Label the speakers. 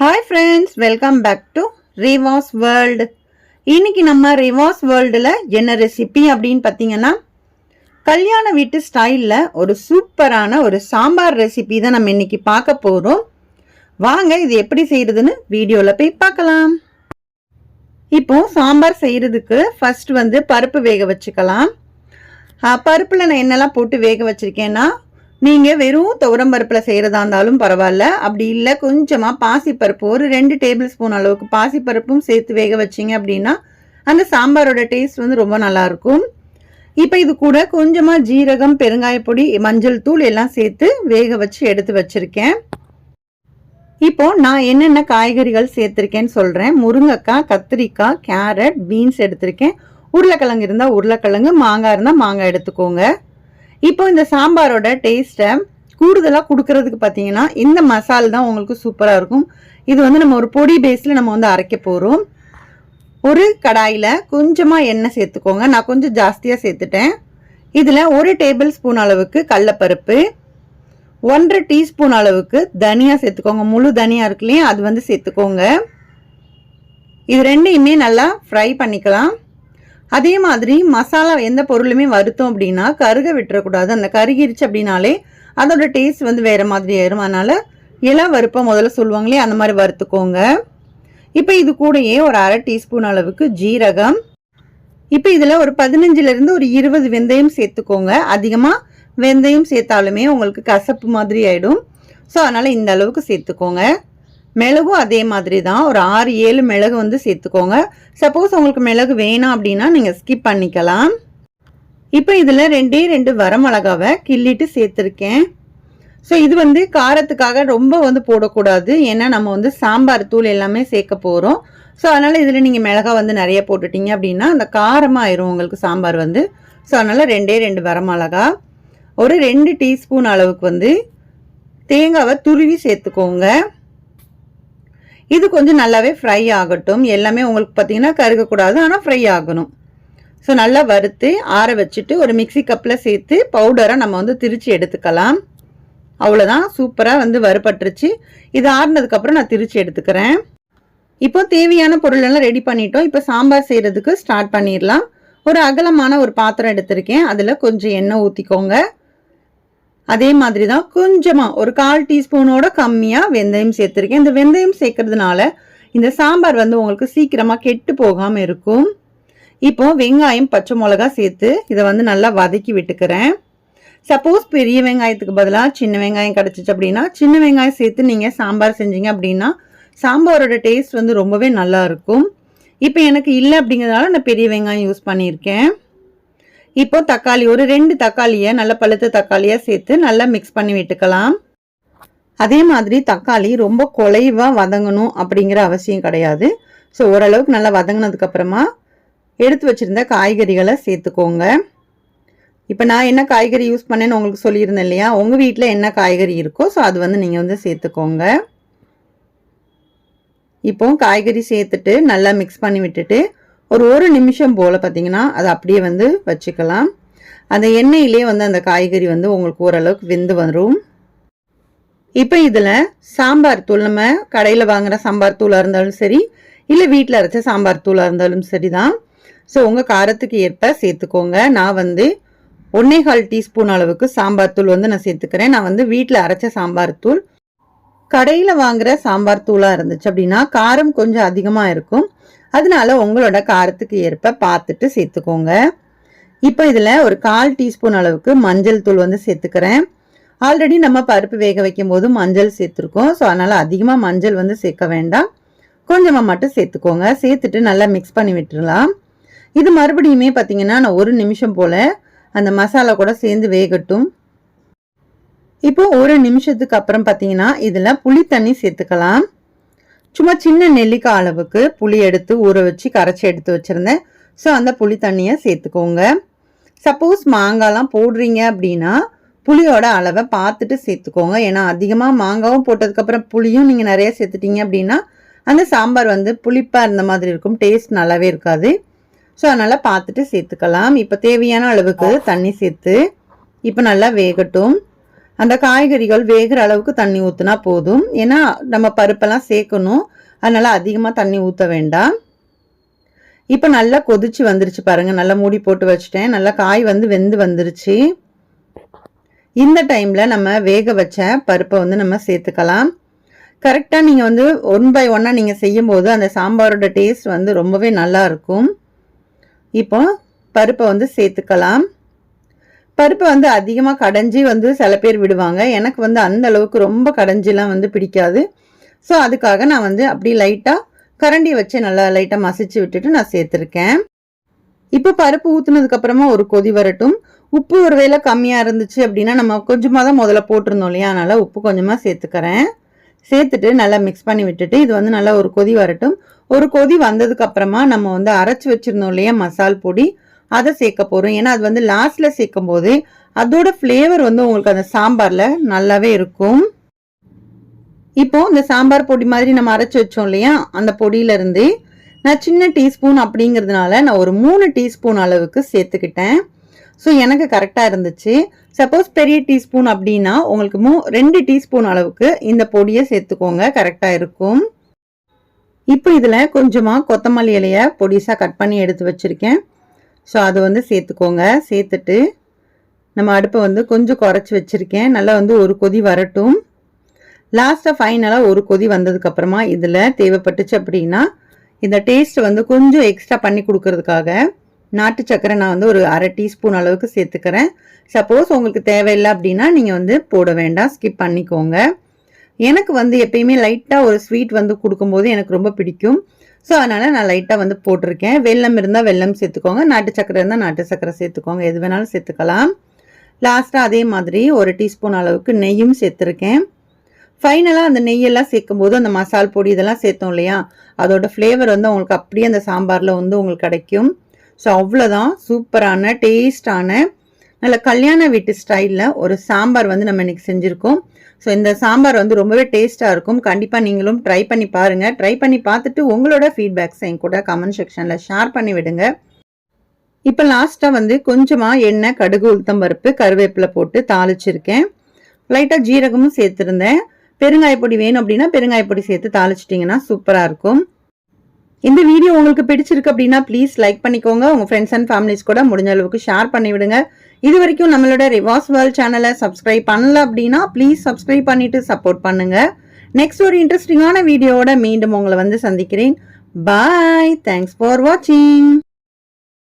Speaker 1: Hi friends welcome back to Rivas world இன்னைக்கு நம்ம ரிவாஸ் வேர்ல்டில் என்ன ரெசிபி அப்படின்னு பார்த்தீங்கன்னா கல்யாண வீட்டு ஸ்டைலில் ஒரு சூப்பரான ஒரு சாம்பார் ரெசிபி தான் நம்ம இன்னைக்கு பார்க்க போகிறோம் வாங்க இது எப்படி செய்கிறதுன்னு வீடியோவில் போய் பார்க்கலாம். இப்போ சாம்பார் செய்கிறதுக்கு ஃபர்ஸ்ட் வந்து பருப்பு வேக வச்சுக்கலாம். பருப்பில் நான் என்னெல்லாம் போட்டு வேக வச்சுருக்கேன்னா நீங்கள் வெறும் துவரம் பருப்பில் செய்கிறதா இருந்தாலும் பரவாயில்ல. அப்படி இல்லை கொஞ்சமாக பாசிப்பருப்பு ஒரு ரெண்டு டேபிள் ஸ்பூன் அளவுக்கு பாசிப்பருப்பும் சேர்த்து வேக வச்சிங்க அப்படின்னா அந்த சாம்பாரோட டேஸ்ட் வந்து ரொம்ப நல்லாயிருக்கும் இப்போ இது கூட கொஞ்சமாக ஜீரகம் பெருங்காயப்பொடி மஞ்சள் தூள் எல்லாம் சேர்த்து வேக வச்சு எடுத்து வச்சுருக்கேன். இப்போ நான் என்னென்ன காய்கறிகள் சேர்த்துருக்கேன்னு சொல்கிறேன் முருங்கைக்காய் கத்திரிக்காய் கேரட் பீன்ஸ் எடுத்திருக்கேன். உருளைக்கிழங்கு இருந்தால் உருளைக்கிழங்கு மாங்காய் இருந்தால் மாங்காய் எடுத்துக்கோங்க. இப்போ இந்த சாம்பாரோட டேஸ்ட்டை கூடுதலாக கொடுக்கறதுக்கு பார்த்தீங்கன்னா இந்த மசால் தான் உங்களுக்கு சூப்பராக இருக்கும். இது வந்து நம்ம ஒரு பொடி பேஸில் நம்ம வந்து அரைக்க போகிறோம் ஒரு கடாயில் கொஞ்சமாக எண்ணெய் சேர்த்துக்கோங்க. நான் கொஞ்சம் ஜாஸ்தியாக சேர்த்துட்டேன். இதில் ஒரு டேபிள் ஸ்பூன் அளவுக்கு கடலப்பருப்பு ஒன்றரை டீஸ்பூன் அளவுக்கு தனியா சேர்த்துக்கோங்க. முழு தனியா இருக்கு இல்லையா அது வந்து சேர்த்துக்கோங்க. இது ரெண்டையுமே நல்லா ஃப்ரை பண்ணிக்கலாம். அதே மாதிரி மசாலா எந்த பொருளுமே வருத்தோம் அப்படின்னா கருக விட்டுறக்கூடாது. அந்த கருகிருச்சு அப்படின்னாலே அதோட டேஸ்ட் வந்து வேறு மாதிரி ஆயிரும். அதனால் இளம் வறுப்பை முதல்ல சொல்லுவாங்களே அந்த மாதிரி வறுத்துக்கோங்க. இப்போ இது கூடயே ஒரு அரை டீஸ்பூன் அளவுக்கு ஜீரகம். இப்போ இதில் ஒரு பதினஞ்சுலேருந்து ஒரு இருபது வெந்தயம் சேர்த்துக்கோங்க. அதிகமாக வெந்தயம் சேர்த்தாலுமே உங்களுக்கு கசப்பு மாதிரி ஆகிடும் ஸோ அதனால் இந்த அளவுக்கு சேர்த்துக்கோங்க. மிளகும் அதே மாதிரி தான் ஒரு ஆறு ஏழு மிளகு வந்து சேர்த்துக்கோங்க. சப்போஸ் உங்களுக்கு மிளகு வேணாம் அப்படின்னா நீங்கள் ஸ்கிப் பண்ணிக்கலாம். இப்போ இதில் ரெண்டே ரெண்டு வரமிளகாவை கிள்ளிட்டு சேர்த்துருக்கேன். ஸோ இது வந்து காரத்துக்காக ரொம்ப வந்து போடக்கூடாது. ஏன்னா நம்ம வந்து சாம்பார் தூள் எல்லாமே சேர்க்க போகிறோம் ஸோ அதனால் இதில் நீங்கள் மிளகா வந்து நிறைய போட்டுட்டீங்க அப்படின்னா அந்த காரமாக ஆயிரும் உங்களுக்கு சாம்பார் வந்து. ஸோ அதனால் ரெண்டே ரெண்டு வரமிளகா. ஒரு ரெண்டு டீஸ்பூன் அளவுக்கு வந்து தேங்காவை துருவி சேர்த்துக்கோங்க. இது கொஞ்சம் நல்லாவே ஃப்ரை ஆகட்டும். எல்லாமே உங்களுக்கு பார்த்தீங்கன்னா கருகக்கூடாது. ஆனால் ஃப்ரை ஆகணும். ஸோ நல்லா வறுத்து ஆற வச்சுட்டு ஒரு மிக்சி கப்பில் சேர்த்து பவுடரை நம்ம வந்து திரித்து எடுத்துக்கலாம். அவ்வளோதான் சூப்பராக வந்து வறுபட்டுருச்சு. இது ஆறுனதுக்கப்புறம் நான் திரித்து எடுத்துக்கிறேன். இப்போ தேவையான பொருளெல்லாம் ரெடி பண்ணிட்டோம். இப்போ சாம்பார் செய்கிறதுக்கு ஸ்டார்ட் பண்ணிடலாம். ஒரு அகலமான ஒரு பாத்திரம் எடுத்திருக்கேன். அதில் கொஞ்சம் எண்ணெய் ஊற்றிக்கோங்க அதே மாதிரி தான் கொஞ்சமாக ஒரு கால் டீஸ்பூனோட கம்மியாக வெந்தயம் சேர்த்துருக்கேன். இந்த வெந்தயம் சேர்க்கறதுனால இந்த சாம்பார் வந்து உங்களுக்கு சீக்கிரமாக கெட்டு போகாமல் இருக்கும். இப்போ வெங்காயம் பச்சை மிளகா சேர்த்து இதை வந்து நல்லா வதக்கி விட்டுக்கிறேன். சப்போஸ் பெரிய வெங்காயத்துக்கு பதிலாக சின்ன வெங்காயம் கிடச்சிச்சு அப்படின்னா சின்ன வெங்காயம் சேர்த்து நீங்கள் சாம்பார் செஞ்சீங்க அப்படின்னா சாம்பாரோட டேஸ்ட் வந்து ரொம்பவே நல்லா இருக்கும். இப்போ எனக்கு இல்லை அப்படிங்கிறதுனால நான் பெரிய வெங்காயம் யூஸ் பண்ணியிருக்கேன். இப்போ தக்காளி ஒரு ரெண்டு தக்காளியை நல்ல பழுத்த தக்காளியாக சேர்த்து நல்லா மிக்ஸ் பண்ணி விட்டுக்கலாம். அதே மாதிரி தக்காளி ரொம்ப குலைவாக வதங்கணும் அப்படிங்கிற அவசியம் கிடையாது. ஸோ ஓரளவுக்கு நல்லா வதங்கினதுக்கப்புறமா எடுத்து வச்சுருந்த காய்கறிகளை சேர்த்துக்கோங்க. இப்போ நான் என்ன காய்கறி யூஸ் பண்ணேன்னு உங்களுக்கு சொல்லியிருந்தேன் இல்லையா? உங்கள் வீட்டில் என்ன காய்கறி இருக்கோ ஸோ அது வந்து நீங்கள் வந்து சேர்த்துக்கோங்க. இப்போ காய்கறி சேர்த்துட்டு நல்லா மிக்ஸ் பண்ணி விட்டுட்டு ஒரு ஒரு நிமிஷம் போல் பார்த்தீங்கன்னா அதை அப்படியே வந்து வச்சுக்கலாம். அந்த எண்ணெயிலே வந்து அந்த காய்கறி வந்து உங்களுக்கு ஓரளவுக்கு வெந்து வரும் இப்போ இதில் சாம்பார் தூள் நம்ம கடையில் வாங்குகிற சாம்பார் தூளாக இருந்தாலும் சரி இல்லை வீட்டில் அரைச்ச சாம்பார் தூளாக இருந்தாலும் சரி தான் ஸோ உங்கள் காரத்துக்கு ஏற்ப சேர்த்துக்கோங்க. நான் வந்து ஒன்னே கால் டீஸ்பூன் அளவுக்கு சாம்பார் தூள் வந்து நான் சேர்த்துக்கிறேன். நான் வந்து வீட்டில் அரைச்ச சாம்பார் தூள். கடையில் வாங்குகிற சாம்பார் தூளாக இருந்துச்சு அப்படின்னா காரம் கொஞ்சம் அதிகமாக இருக்கும். அதனால உங்களோட காரத்துக்கு ஏற்ப பார்த்துட்டு சேர்த்துக்கோங்க. இப்போ இதில் ஒரு கால் டீஸ்பூன் அளவுக்கு மஞ்சள் தூள் வந்து சேர்த்துக்கிறேன். ஆல்ரெடி நம்ம பருப்பு வேக வைக்கும் போது மஞ்சள் சேர்த்துருக்கோம். ஸோ அதனால் அதிகமாக மஞ்சள் வந்து சேர்க்க வேண்டாம். கொஞ்சமாக மட்டும் சேர்த்துக்கோங்க. சேர்த்துட்டு நல்லா மிக்ஸ் பண்ணி விட்டுடலாம் இது மறுபடியுமே பார்த்தீங்கன்னா நான் ஒரு நிமிஷம் போல் அந்த மசாலா கூட சேர்ந்து வேகட்டும். இப்போ ஒரு நிமிஷத்துக்கு அப்புறம் பார்த்தீங்கன்னா இதில் புளி தண்ணி சேர்த்துக்கலாம். சும்மா சின்ன நெல்லிக்காய் அளவுக்கு புளி எடுத்து ஊற வச்சு கரைச்சி எடுத்து வச்சுருந்தேன். ஸோ அந்த புளி தண்ணியை சேர்த்துக்கோங்க. சப்போஸ் மாங்காய்லாம் போடுறீங்க அப்படின்னா புளியோட அளவை பார்த்துட்டு சேர்த்துக்கோங்க. ஏன்னா அதிகமாக மாங்காவும் போட்டதுக்கப்புறம் புளியும் நீங்கள் நிறைய சேர்த்துட்டீங்க அப்படின்னா அந்த சாம்பார் வந்து புளிப்பாக இருந்த மாதிரி இருக்கும். டேஸ்ட் நல்லாவே இருக்காது. ஸோ அதனால் பார்த்துட்டு சேர்த்துக்கலாம். இப்போ தேவையான அளவுக்கு தண்ணி சேர்த்து இப்போ நல்லா வேகட்டும். அந்த காய்கறிகள் வேகிற அளவுக்கு தண்ணி ஊற்றினா போதும். ஏன்னா நம்ம பருப்பெல்லாம் சேர்க்கணும். அதனால் அதிகமாக தண்ணி ஊற்ற வேண்டாம். இப்போ நல்லா கொதிச்சு வந்துருச்சு பாருங்கள் நல்லா மூடி போட்டு வச்சுட்டேன். நல்லா காய் வந்து வெந்து வந்துருச்சு. இந்த டைமில் நம்ம வேக வச்ச பருப்பை வந்து நம்ம சேர்த்துக்கலாம். கரெக்டாக நீங்கள் வந்து ஒன் பை ஒன்னாக நீங்கள் செய்யும்போது அந்த சாம்பாரோட டேஸ்ட் வந்து ரொம்பவே நல்லா இருக்கும். இப்போ பருப்பை வந்து சேர்த்துக்கலாம். பருப்பை வந்து அதிகமாக கடைஞ்சி வந்து சில பேர் விடுவாங்க. எனக்கு வந்து அந்த அளவுக்கு ரொம்ப கடைஞ்சிலாம் வந்து பிடிக்காது. ஸோ அதுக்காக நான் வந்து அப்படி லைட்டாக கரண்டி வச்சு நல்லா லைட்டாக மசிச்சு விட்டுட்டு நான் சேர்த்துருக்கேன். இப்போ பருப்பு ஊற்றுனதுக்கப்புறமா ஒரு கொதி வரட்டும். உப்பு ஒரு வேளை கம்மியாக இருந்துச்சு அப்படின்னா நம்ம கொஞ்சமாக தான் முதல்ல போட்டிருந்தோம் இல்லையா? அதனால் உப்பு கொஞ்சமாக சேர்த்துக்கிறேன். சேர்த்துட்டு நல்லா மிக்ஸ் பண்ணி விட்டுட்டு இது வந்து நல்லா ஒரு கொதி வரட்டும். ஒரு கொதி வந்ததுக்கப்புறமா நம்ம வந்து அரைச்சி வச்சிருந்தோம் இல்லையா? மசால் பொடி. அதை சேர்க்க போகிறோம் ஏன்னா அது வந்து லாஸ்ட்டில் சேர்க்கும் போது அதோட ஃப்ளேவர் வந்து உங்களுக்கு அந்த சாம்பாரில் நல்லாவே இருக்கும். இப்போ இந்த சாம்பார் பொடி மாதிரி நம்ம அரைச்சி வச்சோம் இல்லையா? அந்த பொடியிலேருந்து நான் சின்ன டீஸ்பூன் அப்படிங்கிறதுனால நான் ஒரு மூணு டீஸ்பூன் அளவுக்கு சேர்த்துக்கிட்டேன். ஸோ எனக்கு கரெக்டாக இருந்துச்சு. சப்போஸ் பெரிய டீஸ்பூன் அப்படின்னா உங்களுக்கு மூ ரெண்டு டீஸ்பூன் அளவுக்கு இந்த பொடியை சேர்த்துக்கோங்க. கரெக்டாக இருக்கும். இப்போ இதில் கொஞ்சமாக கொத்தமல்லி இலையை பொடிசாக கட் பண்ணி எடுத்து வச்சுருக்கேன். ஸோ அதை வந்து சேர்த்துக்கோங்க. சேர்த்துட்டு நம்ம அடுப்பை வந்து கொஞ்சம் குறைச்சி வச்சுருக்கேன். நல்லா வந்து ஒரு கொதி வரட்டும். லாஸ்ட்டாக ஃபைனலாக ஒரு கொதி வந்ததுக்கப்புறமா இதில் தேவைப்பட்டுச்சு அப்படின்னா இந்த டேஸ்ட் வந்து கொஞ்சம் எக்ஸ்ட்ரா பண்ணி கொடுக்கறதுக்காக நாட்டு சக்கரை நான் வந்து ஒரு அரை டீஸ்பூன் அளவுக்கு சேர்த்துக்கிறேன். சப்போஸ் உங்களுக்கு தேவையில்லை அப்படின்னா நீங்கள் வந்து போட வேண்டாம். ஸ்கிப் பண்ணிக்கோங்க. எனக்கு வந்து எப்பயுமே லைட்டாக ஒரு ஸ்வீட் வந்து கொடுக்கும்போது எனக்கு ரொம்ப பிடிக்கும். ஸோ அதனால் நான் லைட்டாக வந்து போட்டிருக்கேன். வெல்லம் இருந்தால் வெள்ளம் சேர்த்துக்கோங்க. நாட்டு சக்கரை இருந்தால் நாட்டு சக்கரை சேர்த்துக்கோங்க. எது வேணாலும் சேர்த்துக்கலாம். லாஸ்ட்டாக அதே மாதிரி ஒரு டீஸ்பூன் அளவுக்கு நெய்யும் சேர்த்துருக்கேன். ஃபைனலாக அந்த நெய்யெல்லாம் சேர்க்கும் போது அந்த மசால் பொடி இதெல்லாம் சேர்த்தோம் இல்லையா? அதோட ஃப்ளேவர் வந்து உங்களுக்கு அப்படியே அந்த சாம்பாரில் வந்து உங்களுக்கு கிடைக்கும். ஸோ அவ்வளோதான் சூப்பரான டேஸ்டான நல்ல கல்யாண வீட்டு ஸ்டைலில் ஒரு சாம்பார் வந்து நம்ம இன்றைக்கி செஞ்சுருக்கோம். ஸோ இந்த சாம்பார் வந்து ரொம்பவே டேஸ்ட்டாக இருக்கும். கண்டிப்பாக நீங்களும் ட்ரை பண்ணி பாருங்கள் ட்ரை பண்ணி பார்த்துட்டு உங்களோட ஃபீட்பேக்ஸ் என் கூட கமெண்ட் செக்ஷனில் ஷேர் பண்ணி விடுங்க. இப்போ லாஸ்ட்டாக வந்து கொஞ்சமாக எண்ணெய் கடுகு உளுத்தம் பருப்பு கருவேப்பிலை போட்டு தாளிச்சிருக்கேன். லைட்டாக ஜீரகமும் சேர்த்துருந்தேன். பெருங்காயப்பொடி வேணும் அப்படின்னா பெருங்காயப்பொடி சேர்த்து தாளிச்சிட்டிங்கன்னா சூப்பராக இருக்கும். இந்த வீடியோ உங்களுக்கு பிடிச்சிருக்கு அப்படின்னா ப்ளீஸ் லைக் பண்ணிக்கோங்க. உங்கள் ஃப்ரெண்ட்ஸ் அண்ட் ஃபேமிலிஸ் கூட முடிஞ்ச அளவுக்கு ஷேர் பண்ணிவிடுங்க. இது வரைக்கும் நம்மளோட ரிவாஸ் வேர்ல்ட் சேனலை சப்ஸ்கிரைப் பண்ணல அப்படின்னா ப்ளீஸ் சப்ஸ்கிரைப் பண்ணிட்டு சப்போர்ட் பண்ணுங்க. நெக்ஸ்ட் ஒரு இன்ட்ரெஸ்டிங்கான வீடியோவோட மீண்டும் உங்களை வந்து சந்திக்கிறேன். பாய் தேங்க்ஸ் ஃபார் வாட்சிங்